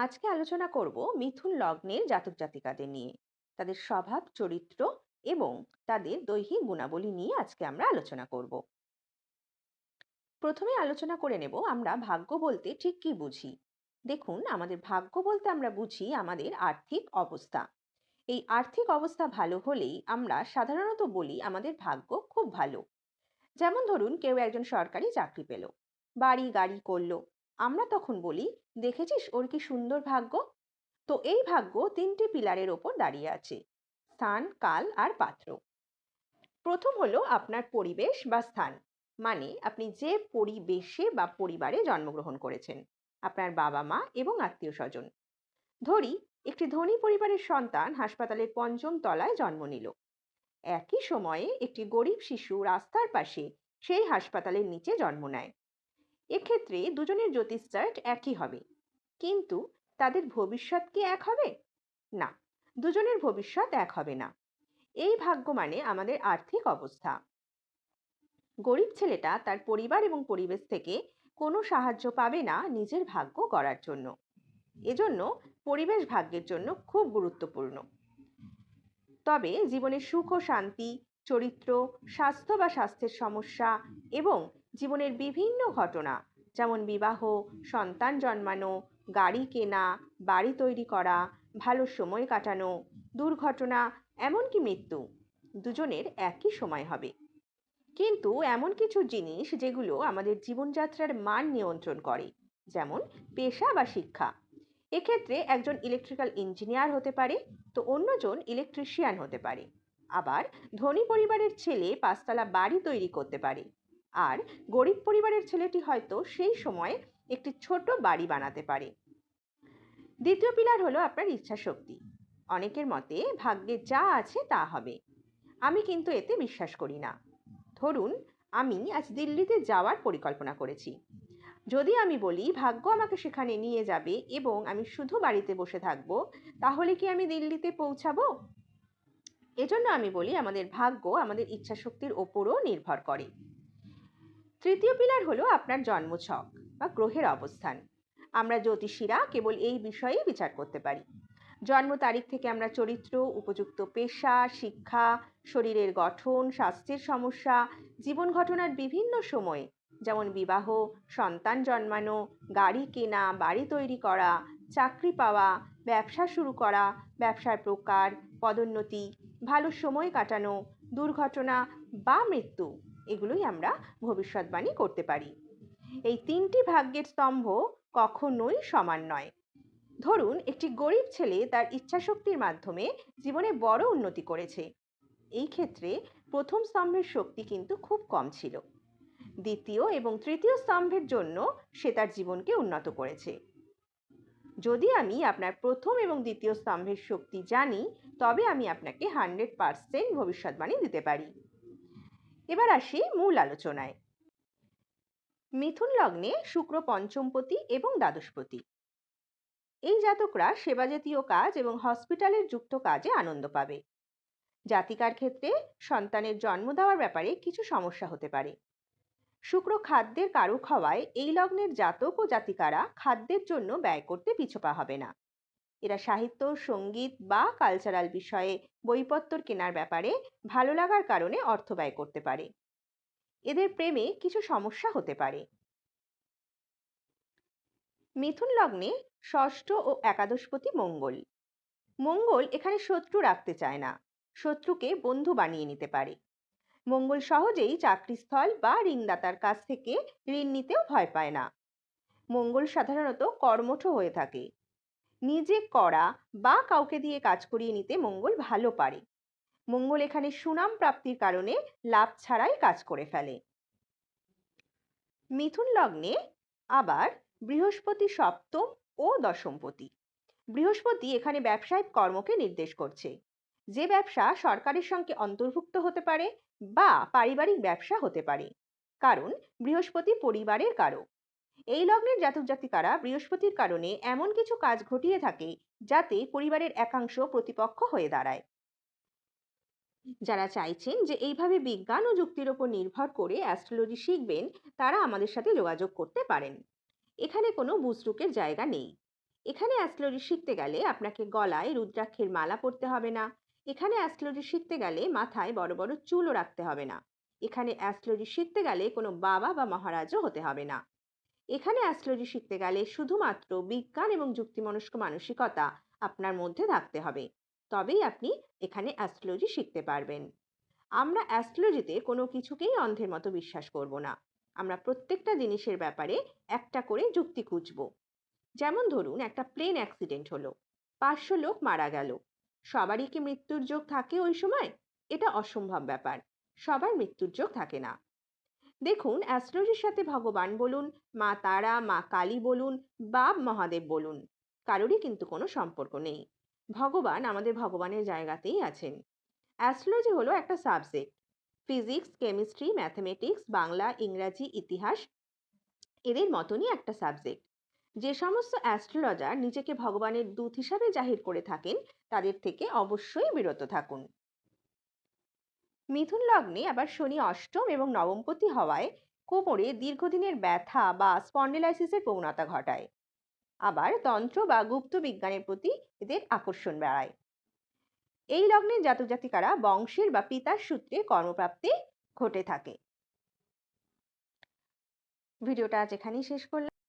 আজকে আলোচনা করব মিথুন লগ্নের জাতক জাতিকাদের নিয়ে। তাদের স্বভাব, চরিত্র এবং তাদের দৈহিক গুণাবলী নিয়ে আজকে আমরা আলোচনা করব। প্রথমে আলোচনা করে নেব আমরা ভাগ্য বলতে ঠিক কি বুঝি? দেখুন, আমাদের ভাগ্য বলতে আমরা বুঝি আমাদের আর্থিক অবস্থা। এই আর্থিক অবস্থা ভালো হলেই আমরা সাধারণত বলি আমাদের ভাগ্য খুব ভালো। যেমন ধরুন, কেউ একজন সরকারি চাকরি পেল, বাড়ি গাড়ি করল আমরা তখন বলি, দেখেছিস ওর কি সুন্দর ভাগ্য? তো এই ভাগ্য তিনটি পিলারের ওপর দাঁড়িয়ে আছে, স্থান, কাল আর পাত্র। প্রথম হলো আপনার পরিবেশ বা স্থান মানে আপনি যে পরিবেশে বা পরিবারে জন্মগ্রহণ করেছেন, আপনার বাবা মা এবং আত্মীয় স্বজন। ধরি, একটি ধনী পরিবারের সন্তান হাসপাতালের পঞ্চম তলায় জন্ম নিল। একই সময়ে একটি গরিব শিশু রাস্তার পাশে সেই হাসপাতালের নিচে জন্ম নেয়। এক্ষেত্রে দুজনের জ্যোতিষ চার্ট একই হবে। কিন্তু তাদের ভবিষ্যৎ কি এক হবে? না, দুজনের ভবিষ্যৎ এক হবে না। এই ভাগ্য মানে আমাদের আর্থিক অবস্থা। গরিব ছেলেটা তার পরিবার এবং পরিবেশ থেকে কোনো সাহায্য পাবে না নিজের ভাগ্য গড়ার জন্য। এজন্য পরিবেশ ভাগ্যের জন্য খুব গুরুত্বপূর্ণ। তবে জীবনে সুখ ও শান্তি, চরিত্র, স্বাস্থ্য বা স্বাস্থ্যের সমস্যা এবং জীবনের বিভিন্ন ঘটনা, যেমন বিবাহ, সন্তান জন্মানো, গাড়ি কেনা, বাড়ি তৈরি করা, ভালো সময় কাটানো, দুর্ঘটনা, এমনকি মৃত্যু। দুজনের একই সময় হবে। কিন্তু এমন কিছু জিনিস যেগুলো আমাদের জীবনযাত্রার মান নিয়ন্ত্রণ করে, যেমন পেশা বা শিক্ষা। এক্ষেত্রে একজন ইলেকট্রিক্যাল ইঞ্জিনিয়ার হতে পারে, তো অন্যজন ইলেকট্রিশিয়ান হতে পারে। আবার ধনী পরিবারের ছেলে পাঁচতলা বাড়ি তৈরি করতে পারে। আর গরিব পরিবারের ছেলেটি হয়তো সেই সময় একটি ছোট বাড়ি বানাতে পারে। দ্বিতীয় পিলার হলো আপনার ইচ্ছা শক্তি অনেকের মতে ভাগ্যে যা আছে তা হবে। আমি কিন্তু এতে বিশ্বাস করি না। ধরুন, আমি আজ দিল্লিতে যাওয়ার পরিকল্পনা করেছি। যদি আমি বলি, ভাগ্য আমাকে সেখানে নিয়ে যাবে এবং আমি শুধু বাড়িতে বসে থাকব, তাহলে কি আমি দিল্লিতে পৌঁছাবো? এজন্য আমি বলি, আমাদের ভাগ্য আমাদের ইচ্ছা শক্তির ওপরও নির্ভর করে। তৃতীয় পিলার হলো আপনার জন্মছক বা গ্রহের অবস্থান। আমরা জ্যোতিষীরা কেবল এই বিষয়েই বিচার করতে পারি। জন্ম তারিখ থেকে আমরা চরিত্র, উপযুক্ত পেশা, শিক্ষা, শরীরের গঠন, স্বাস্থ্যের সমস্যা, জীবন ঘটনার বিভিন্ন সময়ে, যেমন বিবাহ, সন্তান জন্মানো, গাড়ি কেনা, বাড়ি তৈরি করা, চাকরি পাওয়া, ব্যবসা শুরু করা, ব্যবসার প্রকার, পদোন্নতি, ভালো সময় কাটানো, দুর্ঘটনা বা মৃত্যু। এগুলোই আমরা ভবিষ্যৎবাণী করতে পারি। এই তিনটি ভাগ্যের স্তম্ভ কখনোই সমান নয়। ধরুন, একটি গরিব ছেলে তার ইচ্ছাশক্তির মাধ্যমে জীবনে বড় উন্নতি করেছে। এই ক্ষেত্রে প্রথম স্তম্ভের শক্তি কিন্তু খুব কম ছিল। দ্বিতীয় এবং তৃতীয় স্তম্ভের জন্য সে তার জীবনকে উন্নত করেছে। যদি আমি আপনার প্রথম এবং দ্বিতীয় স্তম্ভের শক্তি জানি, তবে আমি আপনাকে হান্ড্রেড পারসেন্ট ভবিষ্যৎবাণী দিতে পারি। এবার আসি মূল আলোচনায়। মিথুন লগ্নে শুক্র পঞ্চমপতি এবং দ্বাদশপতি। এই জাতকরা সেবাজাতীয় কাজ এবং হসপিটালের যুক্ত কাজে আনন্দ পাবে। জাতিকার ক্ষেত্রে সন্তানের জন্ম দেওয়ার ব্যাপারে কিছু সমস্যা হতে পারে। শুক্র খাদ্যের কারক হওয়ায় এই লগ্নের জাতক ও জাতিকারা খাদ্যের জন্য ব্যয় করতে পিছপা হবে না। এরা সাহিত্য, সংগীত বা কালচারাল বিষয়ে বইপত্তর কেনার ব্যাপারে ভালো লাগার কারণে অর্থ ব্যয় করতে পারে। এদের প্রেমে কিছু সমস্যা হতে পারে। মিথুন লগ্নে ষষ্ঠ ও একাদশপতি মঙ্গল। মঙ্গল এখানে শত্রু রাখতে চায় না, শত্রুকে বন্ধু বানিয়ে নিতে পারে। মঙ্গল সহজেই চাকরিস্থল বা ঋণদাতার কাছ থেকে ঋণ নিতেও ভয় পায় না। মঙ্গল সাধারণত কর্মঠ হয়ে থাকে। নিজে করা বা কাউকে দিয়ে কাজ করিয়ে নিতে মঙ্গল ভালো পারে। মঙ্গল এখানে সুনাম প্রাপ্তির কারণে লাভ ছাড়াই কাজ করে ফেলে। মিথুন লগ্নে আবার বৃহস্পতি সপ্তম ও দশমপতি। বৃহস্পতি এখানে ব্যবসায়িক কর্মকে নির্দেশ করছে। যে ব্যবসা সরকারের সঙ্গে অন্তর্ভুক্ত হতে পারে বা পারিবারিক ব্যবসা হতে পারে। কারণ বৃহস্পতি পরিবারের কারক। এই লগ্নের জাতক জাতিকারা বৃহস্পতির কারণে এমন কিছু কাজ ঘটিয়ে থাকে যাতে পরিবারের একাংশ প্রতিপক্ষ হয়ে দাঁড়ায়? যারা চাইছেন যে এইভাবে বিজ্ঞান ও যুক্তির ওপর নির্ভর করে অ্যাস্ট্রোলজি শিখবেন, তারা আমাদের সাথে যোগাযোগ করতে পারেন। এখানে কোনো বুজরুকের জায়গা নেই। এখানে অ্যাস্ট্রোলজি শিখতে গেলে আপনাকে গলায় রুদ্রাক্ষের মালা পরতে হবে না। এখানে অ্যাস্ট্রোলজি শিখতে গেলে মাথায় বড় বড় চুলও রাখতে হবে না। এখানে অ্যাস্ট্রোলজি শিখতে গেলে কোনো বাবা বা মহারাজও হতে হবে না। এখানে অ্যাস্ট্রোলজি শিখতে গেলে শুধুমাত্র বিজ্ঞান এবং যুক্তিমনস্ক মানসিকতা আপনার মধ্যে থাকতে হবে। তবেই আপনি এখানে অ্যাস্ট্রোলজি শিখতে পারবেন। আমরা অ্যাস্ট্রোলজিতে কোনো কিছুকেই অন্ধের মতো বিশ্বাস করব না। আমরা প্রত্যেকটা জিনিসের ব্যাপারে একটা করে যুক্তি খুঁজব। যেমন ধরুন, একটা প্লেন অ্যাক্সিডেন্ট হলো, পাঁচশো লোক মারা গেল। সবারই কি মৃত্যুর যোগ থাকে ওই সময়? এটা অসম্ভব ব্যাপার। সবার মৃত্যুর যোগ থাকে না। দেখুন, অ্যাস্ট্রোলজির সাথে ভগবান বলুন, মা তারা, মা কালী বলুন বা মহাদেব বলুন, কারোরই কিন্তু কোনো সম্পর্ক নেই। ভগবান আমাদের ভগবানের জায়গাতেই আছেন। অ্যাস্ট্রোলজি হলো একটা subject. Physics, chemistry, mathematics, Bangla, ইংরাজি, ইতিহাস এদের মতনই একটা সাবজেক্ট। যে সমস্ত অ্যাস্ট্রোলজার নিজেকে ভগবানের দূত হিসাবে জাহির করে থাকেন, তাদের থেকে অবশ্যই বিরত থাকুন। মিথুন লগ্নে আবার শনি অষ্টম এবং নবমপতি হওয়ায় কোমরে দীর্ঘদিনের ব্যথা বা স্পন্ডিলাইসিসের প্রবণতা ঘটায়। আবার তন্ত্র বা গুপ্ত বিজ্ঞানের প্রতি এদের আকর্ষণ বাড়ায়। এই লগ্নে জাতক জাতিকারা বংশের বা পিতার সূত্রে কর্মপ্রাপ্তি ঘটে থাকে। ভিডিওটা আজ এখানেই শেষ করলাম।